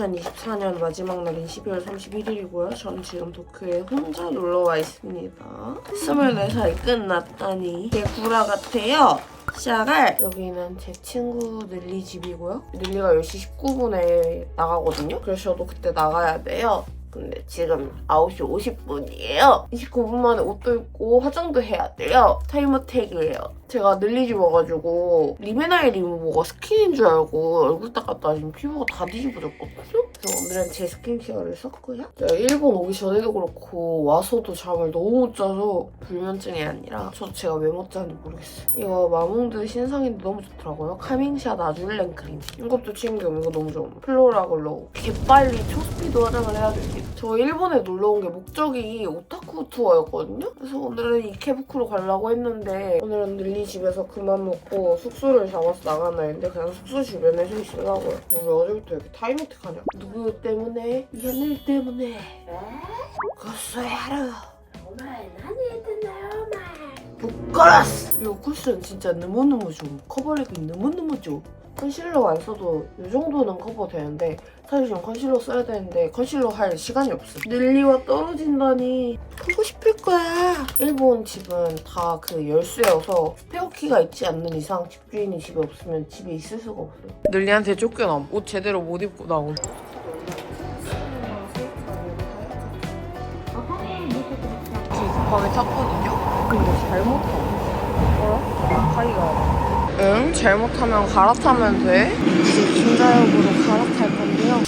오늘 2024년 마지막 날인 12월 31일이고요. 저는 지금 도쿄에 혼자 놀러 와 있습니다. 24살 끝났다니 개 구라 같아요. 시작할 여기는 제 친구 릴리 집이고요. 릴리가 10시 19분에 나가거든요. 그래서 저도 그때 나가야 돼요. 근데 지금 9시 50분이에요. 29분 만에 옷도 입고 화장도 해야 돼요. 타임어택이에요. 제가 늘리지 와가지고 리메나의 리무버가 스킨인 줄 알고 얼굴 닦았다 지금 피부가 다 뒤집어졌거든요? 그래서 오늘은 제 스킨케어를 썼고요. 제가 일본 오기 전에도 그렇고 와서도 잠을 너무 못 자서 불면증이 아니라 저도 제가 왜 못 자는지 모르겠어요. 이거 마몽드 신상인데 너무 좋더라고요. 카밍샷 아줄렌 크림. 이것도 챙겨오면 이거 너무 좋아. 플로라 글로우. 개빨리 초스피드 화장을 해야 될게요. 저 일본에 놀러 온 게 목적이 오타쿠 투어였거든요? 그래서 오늘은 이케부쿠로 가려고 했는데 오늘은 릴리 우리 집에서 그만 먹고 숙소를 잡아서 나가나는데 그냥 숙소 주변에 좀 있으라고요. 우리 어제부터 이렇게 타이밍트 하냐? 누구 때문에? 얘네 때문에. 그소야로 정말 나니 했나요, 말. 부끄러워. 요 쿠션 진짜 너무너무 좋아. 커버력이 너무너무 좋아. 컨실러 안 써도 이 정도는 커버 되는데 사실 좀 컨실러 써야 되는데 컨실러 할 시간이 없어. 릴리와 떨어진다니 보고 싶을 거야. 일본 집은 다 그 열쇠여서 스페어키가 있지 않는 이상 집주인이 집에 없으면 집에 있을 수가 없어요. 릴리한테 쫓겨남. 옷 제대로 못 입고 나옴. 급하게 탔거든요. 근데 잘못 타. 뭐라? 타이가. 응, 잘못하면 갈아타면 돼. 이제 긴가역으로 갈아탈 건데요.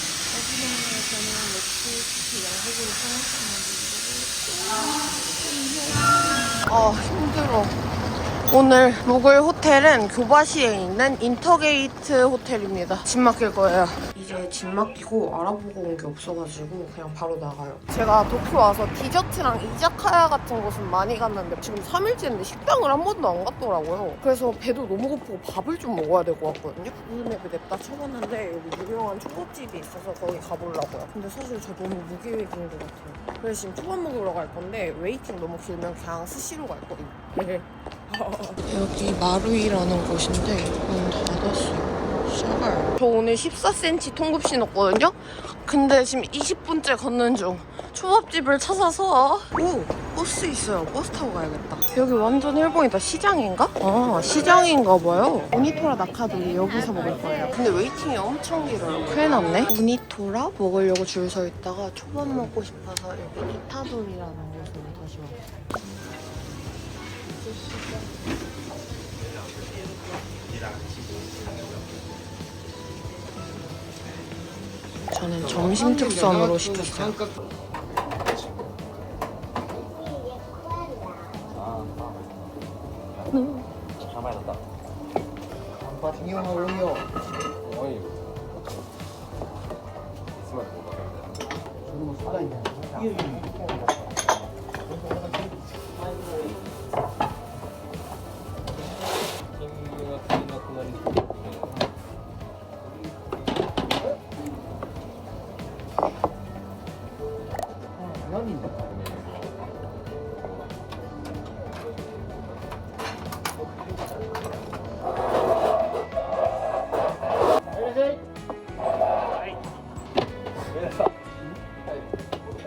아, 힘들어. 오늘 묵을 호텔은 교바시에 있는 인터게이트 호텔입니다. 집 맡길 거예요. 이제 집 맡기고 알아보고 온 게 없어가지고 그냥 바로 나가요. 제가 도쿄 와서 디저트랑 이자카야 같은 곳은 많이 갔는데 지금 3일째인데 식당을 한 번도 안 갔더라고요. 그래서 배도 너무 고프고 밥을 좀 먹어야 될 것 같거든요. 구글맵에 냅다 쳐봤는데 여기 유명한 초밥집이 있어서 거기 가보려고요. 근데 사실 저 너무 무계획인 것 같아요. 그래서 지금 초밥 먹으러 갈 건데 웨이팅 너무 길면 그냥 스시로 갈 거예요. 여기 마루이라는 곳인데 문 닫았어요. 샤갈. 저 오늘 14cm 통급 신었거든요? 근데 지금 20분째 걷는 중. 초밥집을 찾아서 오! 버스 있어요. 버스 타고 가야겠다. 여기 완전 일본이다. 시장인가? 아, 시장인가 봐요. 우니토라 나카도 여기서 먹을 거예요. 근데 웨이팅이 엄청 길어요. 큰일 났네. 우니토라 먹으려고 줄 서 있다가 초밥 먹고 싶어서 여기 이타돈이라는 곳으로 다시 왔어요. 저는 점심 특선으로 시켰어요. 당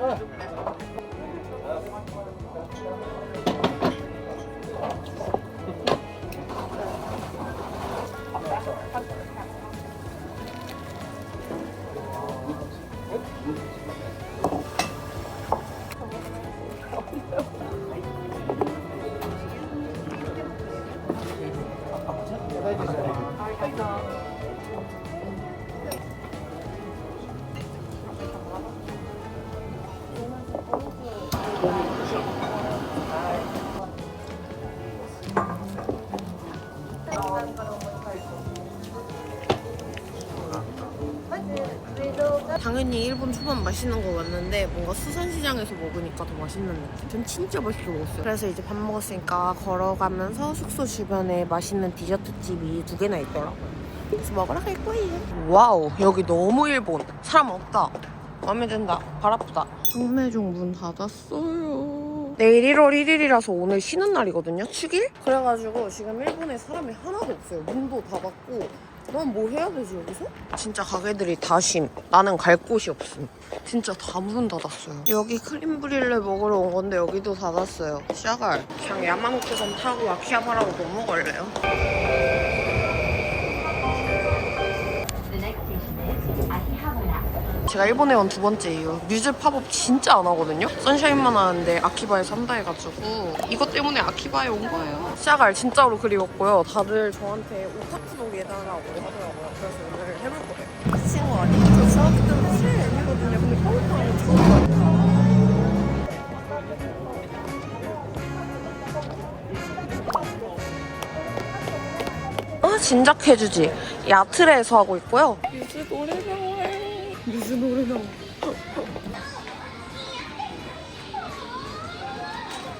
Thank you. 초밥 맛있는 거 맞는데 뭔가 수산시장에서 먹으니까 더 맛있는 느낌. 전 진짜 맛있게 먹었어요. 그래서 이제 밥 먹었으니까 걸어가면서 숙소 주변에 맛있는 디저트 집이 두 개나 있더라고요. 그래서 먹으러 갈 거예요. 와우, 여기 너무 일본. 사람 없다. 마음에 든다. 발 아프다. 경매종 문 닫았어요. 내일 1월 1일이라서 오늘 쉬는 날이거든요. 축일? 그래가지고 지금 일본에 사람이 하나도 없어요. 문도 닫았고 난 뭐 해야 되지 여기서? 진짜 가게들이 다 쉼. 나는 갈 곳이 없음. 진짜 다 문 닫았어요. 여기 크림 브릴레 먹으러 온 건데 여기도 닫았어요. 샤갈. 그냥 야마노테선 타고 아키하바라로 넘어갈래요? 제가 일본에 온 두 번째예요. 뮤즈 팝업 진짜 안 하거든요. 선샤인만 하는데 아키바에서 한다 해가지고 이것 때문에 아키바에 온 거예요. 샤갈 진짜로 그리웠고요. 다들 저한테 오타쿠도 예달라고 하더라고요. 그래서 오늘 해볼 거예요. 미친 거 아니에요? 저 중학교 때부터 실 M이거든요. 근데 거. 아 진작 해주지. 야트레에서 하고 있고요. 뮤즈 노래 나 뮤즈 노래 나와.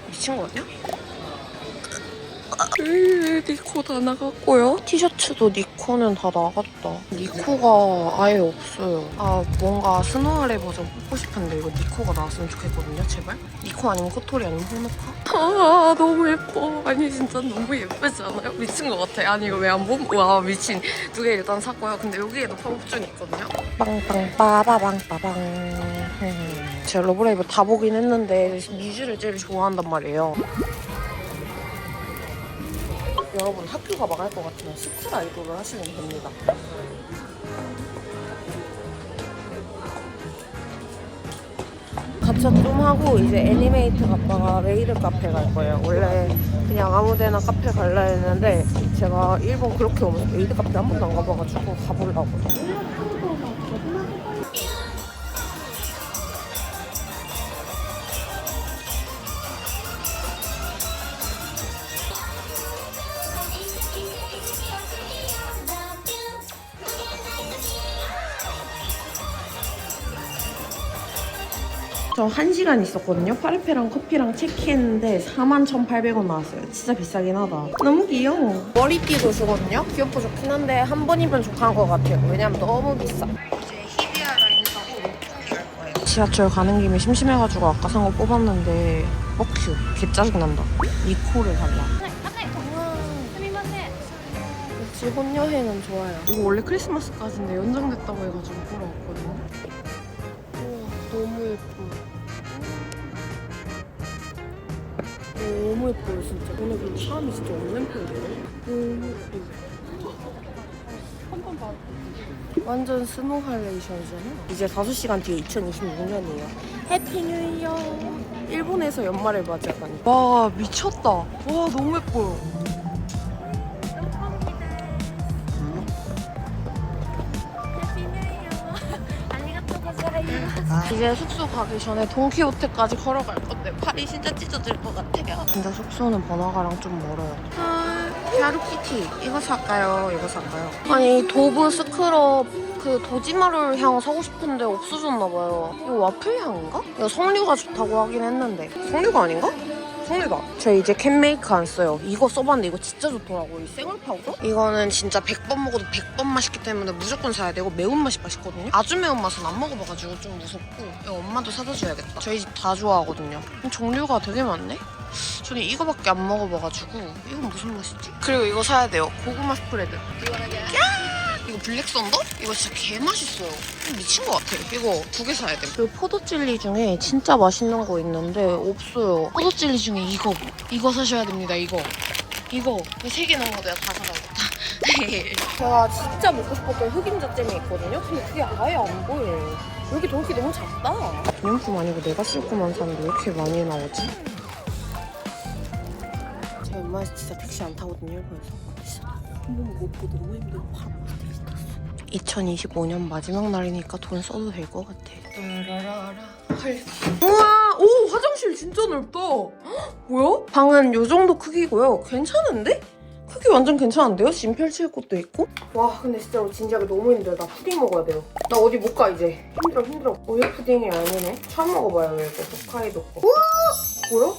미친 거 아니야? 으, 니코 다 나갔고요. 티셔츠도 니코는 다 나갔다. 니코가 아예 없어요. 아 뭔가 스노아레 버전 뽑고 싶은데 이거 니코가 나왔으면 좋겠거든요. 제발. 니코 아니면 코토리 아니면 호노카. 아 너무 예뻐. 아니 진짜 너무 예쁘지 않아요? 미친 것 같아. 아니 이거 왜 안 봄? 와 미친. 두 개 일단 샀고요. 근데 여기에도 팝업존이 있거든요. 빵빵 빠바방 빠방. 음. 제가 러브레이브 다 보긴 했는데 뮤즈를 제일 좋아한단 말이에요. 여러분 학교가 망할 것 같으면 스쿨 아이돌을 하시면 됩니다. 가차 좀 하고 이제 애니메이트 갔다가 레이드 카페 갈 거예요. 원래 그냥 아무데나 카페 갈라 했는데 제가 일본 그렇게 오면 레이드 카페 한 번도 안 가봐가지고 가보려고. 1시간 있었거든요. 파르페랑 커피랑 체크했는데 41,800원 나왔어요. 진짜 비싸긴 하다. 너무 귀여워. 머리띠도 주거든요. 귀엽고 좋긴 한데 한 번 입으면 족한 것 같아요. 왜냐면 너무 비싸. 지하철 가는 김에 심심해가지고 아까 산 거 뽑았는데 뻑큐. 개 짜증난다. 니코를 달라. 역시 혼여행은 좋아요. 이거 원래 크리스마스까지인데 연장됐다고 해가지고 보러 왔거든요. 우와, 너무 예뻐. 너무 예뻐요, 진짜. 오늘 그 사람이 진짜 없는 편이에요. 너무 예뻐. 한번 봐. 완전 스노우 할레이션이잖아. 이제 5시간 뒤에 2026년이에요. 해피 뉴 이어. 일본에서 연말을 맞이하다니. 와, 미쳤다. 와, 너무 예뻐요. 이제 숙소 가기 전에 동키호테까지 걸어갈 건데 팔이 진짜 찢어질 것 같아요. 진짜 숙소는 번화가랑 좀 멀어요. 아, 갸루키티 이거 살까요? 이거 살까요? 아니 도브 스크럽 그 도지마를 향 사고 싶은데 없어졌나 봐요. 이거 와플 향인가? 이거 석류가 좋다고 하긴 했는데 석류가 아닌가? 성리다. 저 이제 캔메이크 안 써요. 이거 써봤는데 이거 진짜 좋더라고요. 이 생얼 파우더? 이거는 진짜 100번 먹어도 100번 맛있기 때문에 무조건 사야 되고 매운맛이 맛있거든요. 아주 매운맛은 안 먹어봐가지고 좀 무섭고 엄마도 사다 줘야겠다. 저희 집 다 좋아하거든요. 종류가 되게 많네? 저는 이거밖에 안 먹어봐가지고 이건 무슨 맛이지? 그리고 이거 사야 돼요. 고구마 스프레드. 이거 블랙 썬더? 이거 진짜 개 맛있어요. 미친 것 같아. 이거 두 개 사야 돼. 그리고 포도 젤리 중에 진짜 맛있는 거 있는데 없어요. 포도 젤리 중에 이거 이거 사셔야 됩니다. 이거 이거 세개 넣은 거 내가 다 사가야겠다. 제가 진짜 먹고 싶었던 흑임자 잼이 있거든요. 근데 그게 아예 안 보여요. 여기 돌기 너무 작다. 기념품 아니고 내가 쓸 거만 사는데 왜 이렇게 많이 나오지? 제 엄마 진짜 택시 안 타거든요. 일본에서. 진짜 한 번만 못 보고 너무 힘들고. 2025년 마지막 날이니까 돈 써도 될 것 같아. 우와! 오! 화장실 진짜 넓다! 헉, 뭐야? 방은 요 정도 크기고요. 괜찮은데? 크기 완전 괜찮은데요? 짐 펼칠 곳도 있고? 와 근데 진짜 진지하게 너무 힘들다. 푸딩 먹어야 돼요. 나 어디 못 가 이제. 힘들어 힘들어. 우유 푸딩이 아니네. 처음 먹어봐요 이거. 홋카이도 거. 우와! 뭐야?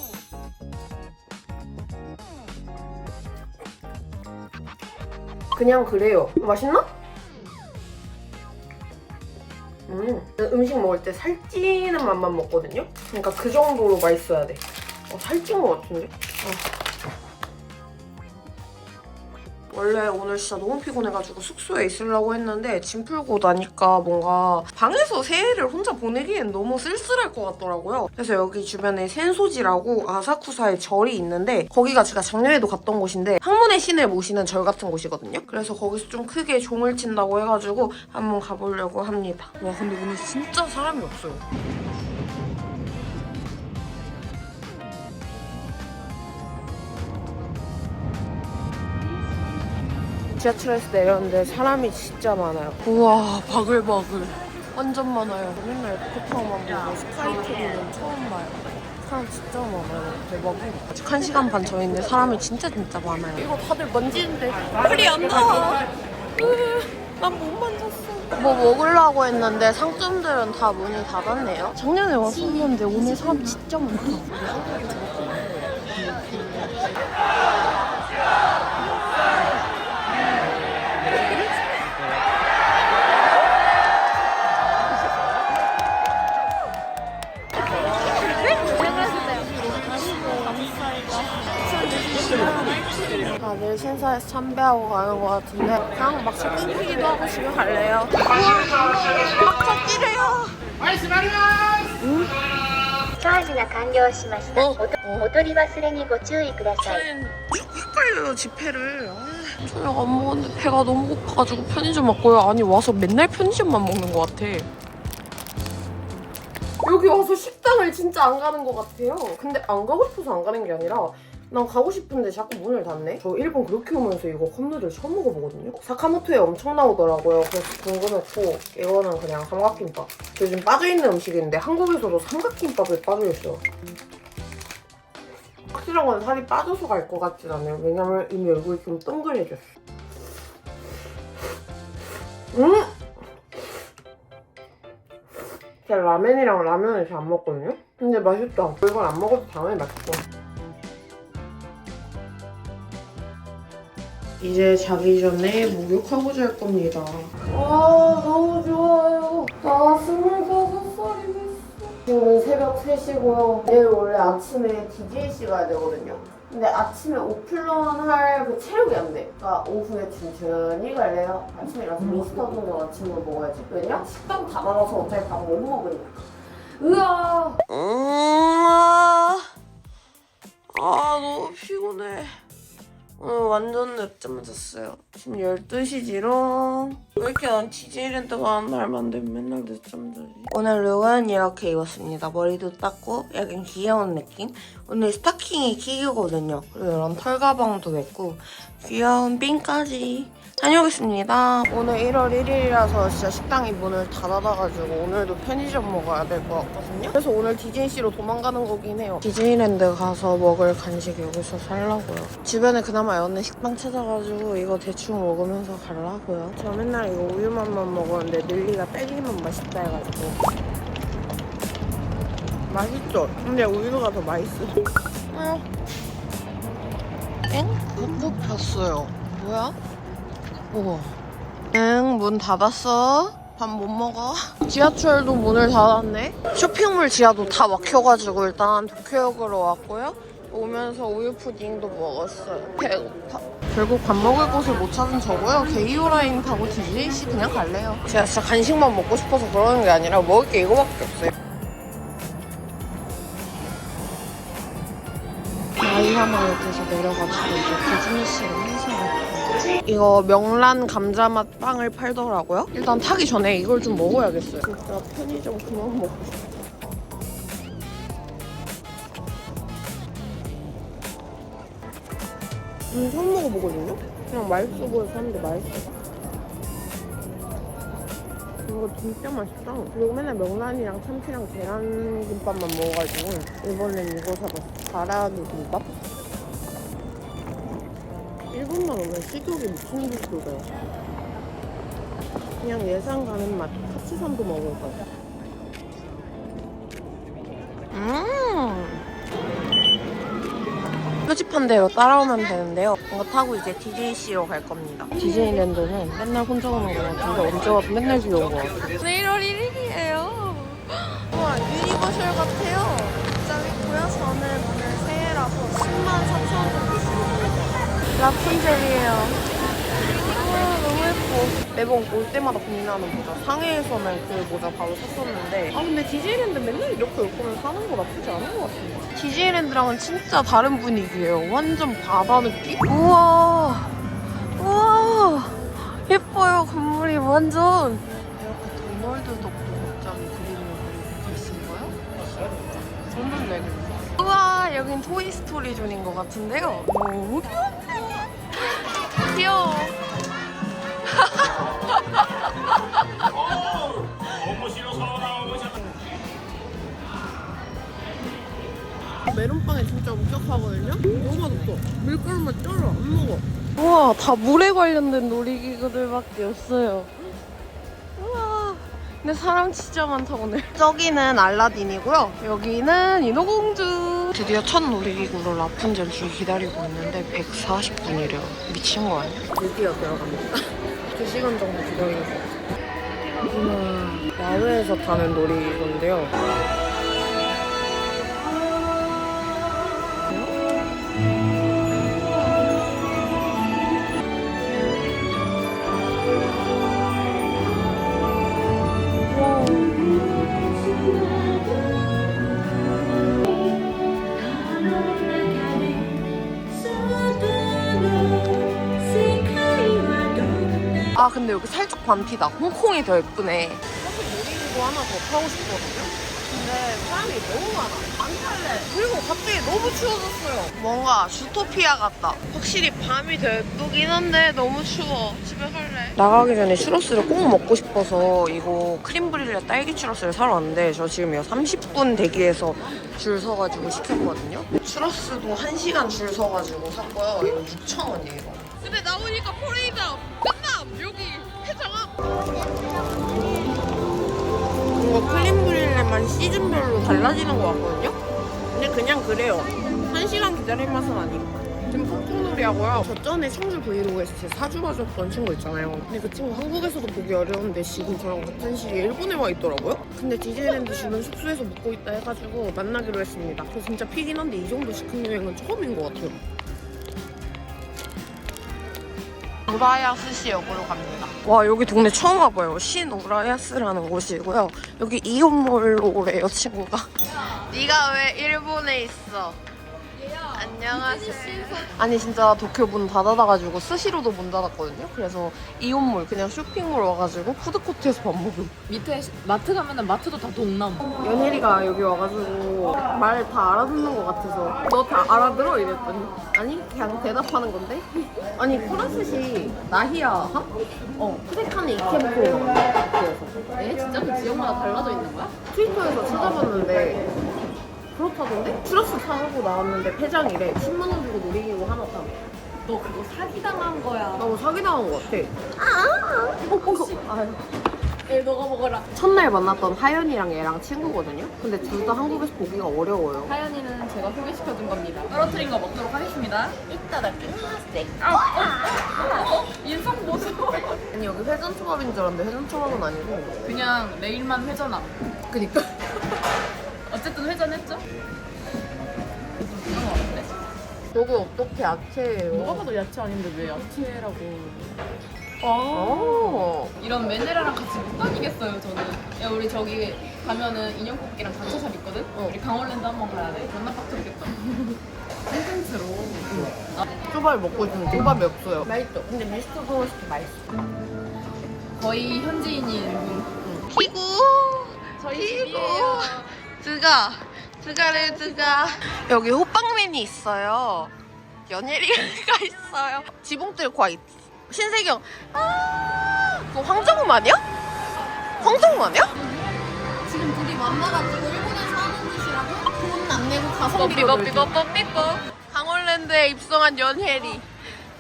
그냥 그래요. 맛있나? 음, 음식 먹을 때 살찌는 맛만 먹거든요? 그러니까 그 정도로 맛있어야 돼. 어, 살찐 것 같은데? 어. 원래 오늘 진짜 너무 피곤해가지고 숙소에 있으려고 했는데 짐 풀고 나니까 뭔가 방에서 새해를 혼자 보내기엔 너무 쓸쓸할 것 같더라고요. 그래서 여기 주변에 센소지라고 아사쿠사에 절이 있는데 거기가 제가 작년에도 갔던 곳인데 항문의 신을 모시는 절 같은 곳이거든요. 그래서 거기서 좀 크게 종을 친다고 해가지고 한번 가보려고 합니다. 와 근데 오늘 진짜 사람이 없어요. 지하철에서 내렸는데 사람이 진짜 많아요. 우와 바글바글 완전 많아요. 맨날 코타만 보고 스카이트리는 처음 봐요. 사람 진짜 많아요. 대박이에요. 아직 1시간 반 전인데 사람이 진짜 진짜 많아요. 이거 다들 만지는데 풀이 안 나와. 난 못 만졌어. 뭐 먹으려고 했는데 상점들은 다 문이 닫았네요. 작년에 왔었는데 오늘 사람 진짜 많다. 신사에서 참배하고 가는 것 같은데 그냥 막차 끊기기도 하고 집에 갈래요. 막차 끼래요. チャージが完了しました。おおとお踊り忘れにご注意ください。 헷갈려요 지폐를. 아, 저녁 안 먹었는데 배가 너무 고파가지고 편의점 왔고요. 아니 와서 맨날 편의점만 먹는 것 같아. 여기 와서 식당을 진짜 안 가는 것 같아요. 근데 안 가고 싶어서 안 가는 게 아니라 난 가고 싶은데 자꾸 문을 닫네? 저 일본 그렇게 오면서 이거 컵누들 처음 먹어보거든요? 사카모토에 엄청 나오더라고요. 그래서 궁금했고 이거는 그냥 삼각김밥. 요즘 빠져있는 음식인데 한국에서도 삼각김밥에 빠져있어요. 크리랑 건 살이 빠져서 갈 것 같진 않아요. 왜냐면 이미 얼굴이 좀 동그래졌어. 음! 제가 라면이랑 라면을 잘 안 먹거든요? 근데 맛있다. 이건 안 먹어도 당연히 맛있고. 이제 자기 전에 목욕하고 잘 겁니다. 와, 너무 좋아요. 나 스물다섯 살이 됐어. 지금 새벽 3시고요. 내일 원래 아침에 DJC 가야 되거든요. 근데 아침에 오픈런 할 그 체력이 안 돼. 그러니까 오후에 천천히 갈래요. 아침에 일어나서 미스터 도넛 아침으로 먹어야지. 왜냐? 식당 닫아놔서 어차피 밥못 먹으니까. 으아! 음, 아, 너무 피곤해. 오늘 완전 늦잠 잤어요. 지금 12시지롱. 왜 이렇게 난 디제이랜드 가는 날만 되면 맨날 늦잠 자지? 오늘 룩은 이렇게 입었습니다. 머리도 닦고 약간 귀여운 느낌? 오늘 스타킹이 킥이거든요. 그리고 이런 털 가방도 맸고 귀여운 핀까지 다녀오겠습니다. 오늘 1월 1일이라서 진짜 식당이 문을 다 닫아가지고 오늘도 편의점 먹어야 될 것 같거든요. 그래서 오늘 DJC로 도망가는 거긴 해요. 디즈니랜드 가서 먹을 간식 여기서 살라고요. 주변에 그나마 여는 식당 찾아가지고 이거 대충 먹으면서 가려고요. 저 맨날 이거 우유맛만 먹었는데 릴리가 딸기만 맛있다 해가지고 맛있죠? 근데 우유가 더 맛있어. 응. 엥? 꾹꾹 폈어요. 뭐야? 우와. 응, 문 닫았어. 밥 못 먹어. 지하철도 문을 닫았네. 쇼핑몰 지하도 다 막혀가지고 일단 도쿄역으로 왔고요. 오면서 우유 푸딩도 먹었어요. 배고파. 결국 밥 먹을 곳을 못 찾은 저고요. 게이오 라인 타고 DJC 그냥 갈래요. 제가 진짜 간식만 먹고 싶어서 그러는 게 아니라 먹을 게 이거밖에 없어요. 마이하마역에서 내려가지고 이제 가요. 이거 명란 감자 맛 빵을 팔더라고요. 일단 타기 전에 이걸 좀 먹어야겠어요. 진짜 편의점 그만 먹고 싶어. 음, 처음 먹어보거든요? 그냥 맛있어 보여서 샀는데 맛있어. 이거 진짜 맛있다. 그리고 맨날 명란이랑 참치랑 계란김밥만 먹어가지고 이번엔 이거 사봤어. 가라아기 김밥. 일본만 오면 식욕이 미친 듯이 돋아요. 그냥 예상 가는 맛. 카츠산도 먹을 거야. 음. 표지판 대로 따라오면 되는데요. 이거 타고 이제 DJC로 갈 겁니다. 디즈니랜드는 맨날 혼자 오는 거 같은데 언제 와도 맨날 귀여운 거 같아요. 오늘 1월 1일이에요. 라서 10만 3천 원 정도 쓰고 라푼젤이에요. 어, 매번 올 때마다 고민하는 모자. 상해에서는 그 모자 바로 샀었는데. 아, 근데 디즈니랜드 맨날 이렇게 올 거면 사는 거 나쁘지 않은 것 같은데. 디즈니랜드랑은 진짜 다른 분위기예요. 완전 바다 느낌? 우와. 우와. 예뻐요, 건물이 완전. 이렇게 도널드 덕도 옷장이 그림을 그리고 계신 거요? 손을 내고. 우와, 여긴 토이스토리 존인 것 같은데요. 너무 귀엽네. 귀여워. 메론빵이 진짜 엄격하거든요? 너무 맛없어. 밀가루만 쩔어. 안 먹어. 우와, 다 물에 관련된 놀이기구들밖에 없어요. 우와. 근데 사람 진짜 많다 오늘. 저기는 알라딘이고요. 여기는 인어공주. 드디어 첫 놀이기구로 라푼젤 줄 기다리고 있는데 140분이래요. 미친 거 아니야? 드디어 들어갑니다. 2시간 정도 기다리는 것 같아요. 여기는 야외에서 타는 놀이기구인데요. 아 근데 여기 살짝 반티다. 홍콩이 더 예쁘네. 사실 놀이기구 하나 더 타고 싶거든요. 근데 사람이 너무 많아. 안 탈래. 그리고 갑자기 너무 추워졌어요. 뭔가 주토피아 같다. 확실히 밤이 더 예쁘긴 한데 너무 추워. 집에 갈래. 나가기 전에 추러스를 꼭 먹고 싶어서 이거 크림 브릴레 딸기 추러스를 사러 왔는데 저 지금 이거 30분 대기해서 줄 서가지고 시켰거든요. 추러스도 1시간 줄 서가지고 샀고요. 이거 6,000원이에요. 근데 나오니까 포레이다 끝 남 여기 해장함? 뭔가 크림브릴레만 시즌별로 달라지는 것 같거든요? 근데 그냥 그래요. 한 시간 기다릴 맛은 아니고 지금 폭풍놀이 하고요. 저 전에 청주 브이로그에서 제 사주 봐줬던 친구 있잖아요. 근데 그 친구 한국에서도 보기 어려운데 지금 저랑 같은 시기에 일본에 와 있더라고요. 근데 디즈니랜드 주변 숙소에서 묵고 있다 해가지고 만나기로 했습니다. 저 진짜 피긴 한데 이 정도 시큰 여행은 처음인 것 같아요 우라야 스시 역으로 갑니다. 와 여기 동네 처음 와봐요. 신 우라야스라는 곳이고요. 여기 이온몰로 오래요 친구가. 네가 왜 일본에 있어? 안녕하세요. 아니 진짜 도쿄 문 닫아놔가지고 스시로도 문 닫았거든요. 그래서 이온몰 그냥 쇼핑몰 와가지고 푸드코트에서 밥 먹음. 밑에 시- 마트 가면은 마트도 다 동남. 연혜리가 여기 와가지고 말 다 알아듣는 것 같아서 너 다 알아들어? 이랬더니 아니 그냥 대답하는 건데 아니 프랑스시 나히야 어 푸데카네 이케부코 그래서 에? 진짜 그 지역마다 달라져 있는 거야? 트위터에서 찾아봤는데 그렇다던데? 추러스 사고 나왔는데 폐장이래 10만 원 주고 놀이기구 하나 타너 그거 사기당한 거야. 너무 사기당한 것 같아 아 아유. 에 너가 먹어라. 첫날 만났던 하연이랑 얘랑 친구거든요 근데 둘 다 한국에서 보기가 어려워요 하연이는 제가 소개시켜준 겁니다. 떨어뜨린 거 먹도록 하겠습니다. 이따가 끝났을 어? 인성 보수. 아니 여기 회전 초밥인 줄 알았는데 회전 초밥은 아니고 그냥 내일만 회전함. 그니까 어쨌든 회전했죠? 이런 거 같은데? 저게 어떻게 야채예요? 누가 봐도 야채 아닌데 왜 야채라고. 아 이런 메네라랑 같이 못 다니겠어요, 저는. 야, 우리 저기 가면은 인형 뽑기랑 단체샵 있거든? 어. 우리 강원랜드 한번 가야 돼. 존나 빡쳤겠다. 콘텐츠로. 초밥을 먹고 있는데 초밥이 없어요 맛있죠? 근데 미스터 소울스티 맛있어 거의 현지인인 분. 드가 드가를 드가. 여기 호빵맨이 있어요. 연예리가 있어요. 지붕들과 있 신세경. 아 그거 황정음 아니야? 황정음 아니야? 지금 둘이 만나가지고 일본에서 하는 짓이라고? 돈 안 내고 가성비로 놀기 삐뽀삐뽀. 강원랜드에 입성한 연혜리.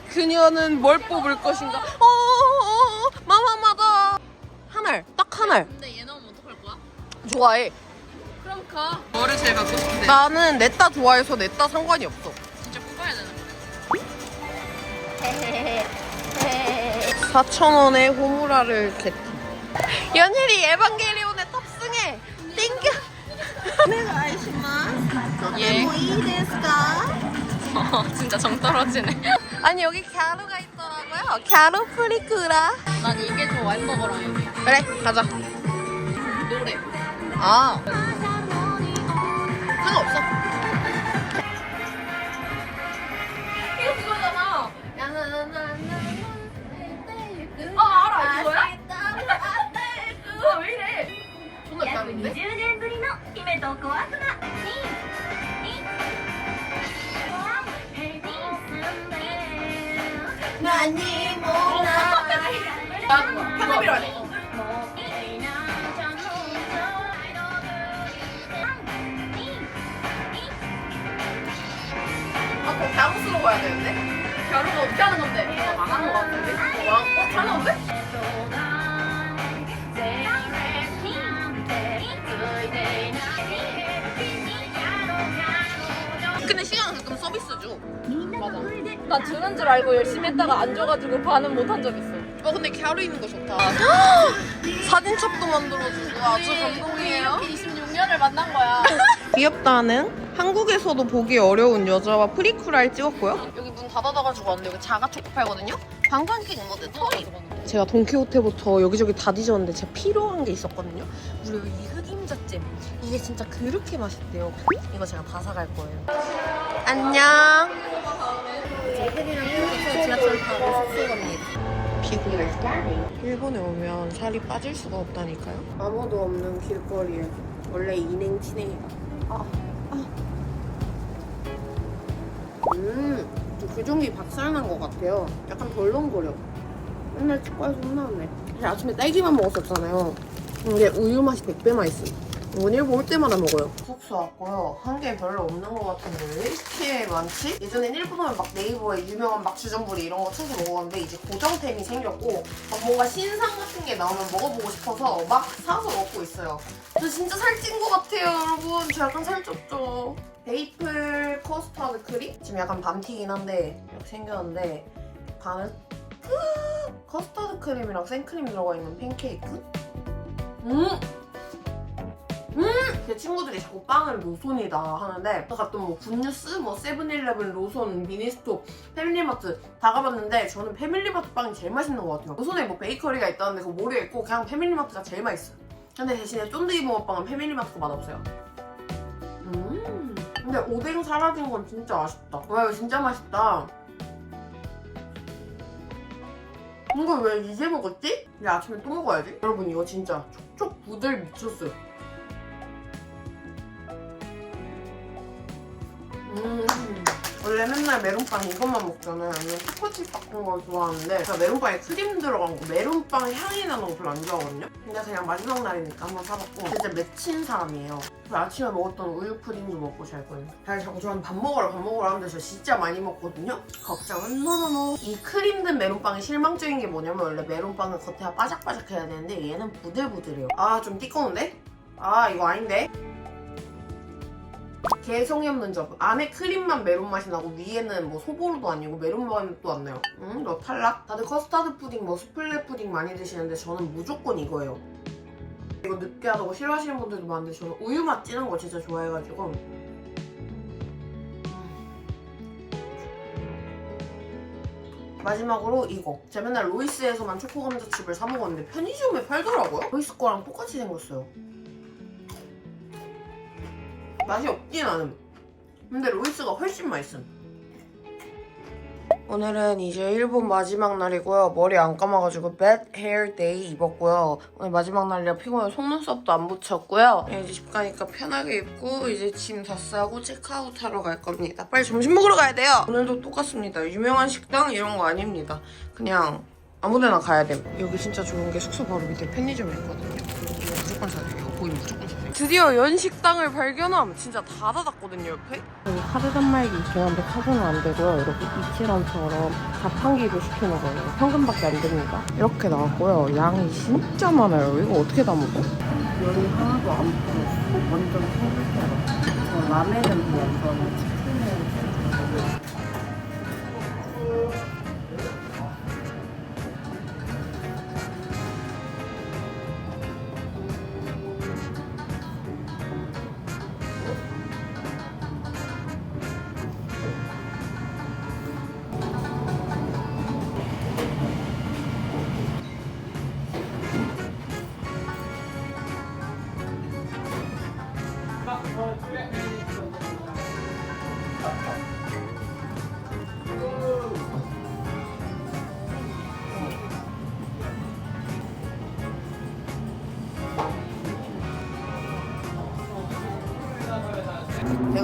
그녀는 뭘 뽑을 것인가? 어어어 마마마다. 하늘 딱 하늘 근데 얘 나오면 어떡할 거야? 좋아해 그럼 가. 뭐를 제일 갖고 싶은데? 나는 냈다 좋아해서 냈다 상관이 없어 진짜 뽑아야 되는 거야? 4,000원에 호무라를 겟 연혜리 에반게리온에 탑승해 땡겨 내가 아이시마 예. 이 데스까 진짜 정 떨어지네. 아니 여기 갸루가 있더라고요 갸루 프리쿠라. 난 이게 좋아 햄버거랑 여기 그래, 가자. 노래 아. 상관없어. 이거 그거잖아 아 알아 이거야? 아왜 이래 존나 約 비싼데? 20年ぶりの姫と小悪魔나 편집이라 해 가야 되는데? 갸루가 어떻게 하는 건데? 망하는 거 같은데? 어, 망, 어, 잘 나온대? 근데 시간은 가끔 서비스 줘. 맞아. 나 주는 줄 알고 열심히 했다가 안 줘가지고 반은 못한 적 있어. 어, 근데 갸루 있는 거 좋다. 사진첩도 만들어주고 아주 감동이에요. 이렇게 26년을 만난 거야. 귀엽다는 한국에서도 보기 어려운 여자와 프리쿠라를 찍었고요. 여기 문 닫아놔가지고 왔는데 여기 자가 초코 팔거든요. 관광객 모드 털이. 제가 돈키호테부터 여기저기 다 뒤졌는데 제가 필요한 게 있었거든요. 무려 이 흑임자잼. 이게 진짜 그렇게 맛있대요. 이거 제가 다 사갈 거예요. 안녕. 피곤해. 일본에 오면 살이 빠질 수가 없다니까요. 아무도 없는 길거리에 원래 인행 진행이다. 아, 아. 음, 좀 규종이 박살난 것 같아요. 약간 덜렁거려. 맨날 치과에서 혼나네. 사실 아침에 딸기만 먹었었잖아요. 근데 우유 맛이 100배 맛있음. 이건 일본 올 때마다 먹어요. 숙소 왔고요. 한게 별로 없는 것 같은데 왜 이렇게 많지? 예전엔 일본 오면 막 네이버에 유명한 막 주전부리 이런 거 찾아 먹었는데 이제 고정템이 생겼고 막 뭔가 신상 같은 게 나오면 먹어보고 싶어서 막 사서 먹고 있어요. 저 진짜 살찐 것 같아요, 여러분. 저 약간 살쪘죠. 베이플 커스터드 크림? 지금 약간 밤티긴 한데 이렇게 생겼는데 반은 끝! 커스터드 크림이랑 생크림 들어가 있는 팬케이크? 음! 음! 제 친구들이 자꾸 빵을 로손이다 하는데 갔던 뭐 굿뉴스, 뭐 세븐일레븐, 로손, 미니스톱, 패밀리마트 다 가봤는데 저는 패밀리마트 빵이 제일 맛있는 것 같아요. 로손에 뭐 베이커리가 있다는데 그거 모르겠고 그냥 패밀리마트가 제일 맛있어요. 근데 대신에 쫀득이 붕어빵은 패밀리마트가 맛없어요. 음. 근데 오뎅 사라진 건 진짜 아쉽다. 와 이거 진짜 맛있다. 이걸 왜 이제 먹었지? 이제 아침에 또 먹어야지. 여러분 이거 진짜 촉촉 부들 미쳤어요. 음. 원래 맨날 메론빵 이것만 먹잖아요. 아니면 초코칩 같은 걸 좋아하는데 제가 메론빵에 크림 들어간 거 메론빵 향이 나는 거 별로 안 좋아하거든요. 근데 그냥 마지막 날이니까 한번 사봤고 진짜 맺힌 사람이에요. 그 아침에 먹었던 우유 푸딩도 먹고 잘 거예요. 잘 자꾸 저한테 밥 먹으러 밥 먹으러 하는데 저 진짜 많이 먹거든요. 걱정은 노노노. 이 크림 든 메론빵이 실망적인 게 뭐냐면 원래 메론빵은 겉에가 바삭바삭해야 되는데 얘는 부들부들해요. 아 좀 띠꺼운데? 아 이거 아닌데? 없는 점. 안에 크림만 메론 맛이 나고 위에는 뭐 소보루도 아니고 메론 맛도 안 나요. 응? 너 탈락? 다들 커스터드 푸딩, 뭐 수플레 푸딩 많이 드시는데 저는 무조건 이거예요. 이거 느끼하다고 싫어하시는 분들도 많은데 저는 우유 맛 진한 거 진짜 좋아해가지고 음. 마지막으로 이거 제가 맨날 로이스에서만 초코 감자칩을 사 먹었는데 편의점에 팔더라고요 로이스 거랑 똑같이 생겼어요 맛이 없진 않음 근데 로이스가 훨씬 맛있음 오늘은 이제 일본 마지막 날이고요. 머리 안 감아가지고 bad hair day 입었고요. 오늘 마지막 날이라 피곤해 속눈썹도 안 붙였고요. 이제 집 가니까 편하게 입고 이제 짐 다 싸고 체크아웃 하러 갈 겁니다. 빨리 점심 먹으러 가야 돼요. 오늘도 똑같습니다. 유명한 식당 이런 거 아닙니다. 그냥 아무데나 가야 돼. 여기 진짜 좋은 게 숙소 바로 밑에 편의점이 있거든요. 무조건 사야 돼요. 보이면 무조건. 드디어 연식당을 발견함. 진짜 다 닫았거든요, 옆에. 여기 카드 단말기 있는데 카드는 안 되고요. 이렇게 이치런처럼 자판기로 시키는 거예요. 현금밖에 안 됩니다. 이렇게 나왔고요. 양이 진짜 많아요. 이거 어떻게 다 먹어? 열이 하나도 안 풀었어. 완전. 저 라멘은 그냥 저는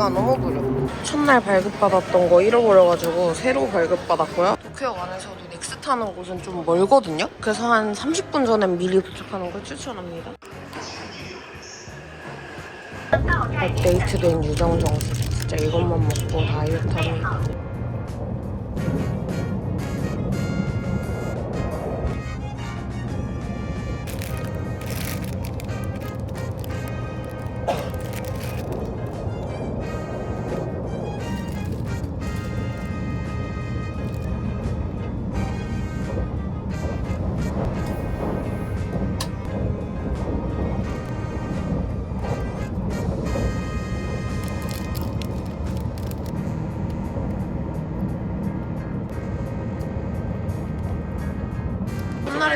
내가 너무 구려. 첫날 발급받았던 거 잃어버려가지고 새로 발급받았고요. 도쿄역 안에서도 넥스 타는 곳은 좀 멀거든요. 그래서 한 30분 전엔 미리 도착하는 걸 추천합니다. 업데이트된 유정정수. 진짜 이것만 먹고 다이어트 합니다.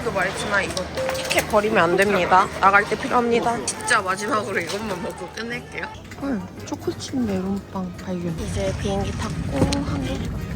콧날에도 말했지만 이거 티켓 버리면 안 됩니다. 나갈 때 필요합니다. 진짜 마지막으로 이것만 먹고 끝낼게요. 헐, 초코칩 메론빵 발견. 이제 비행기 탔고 한국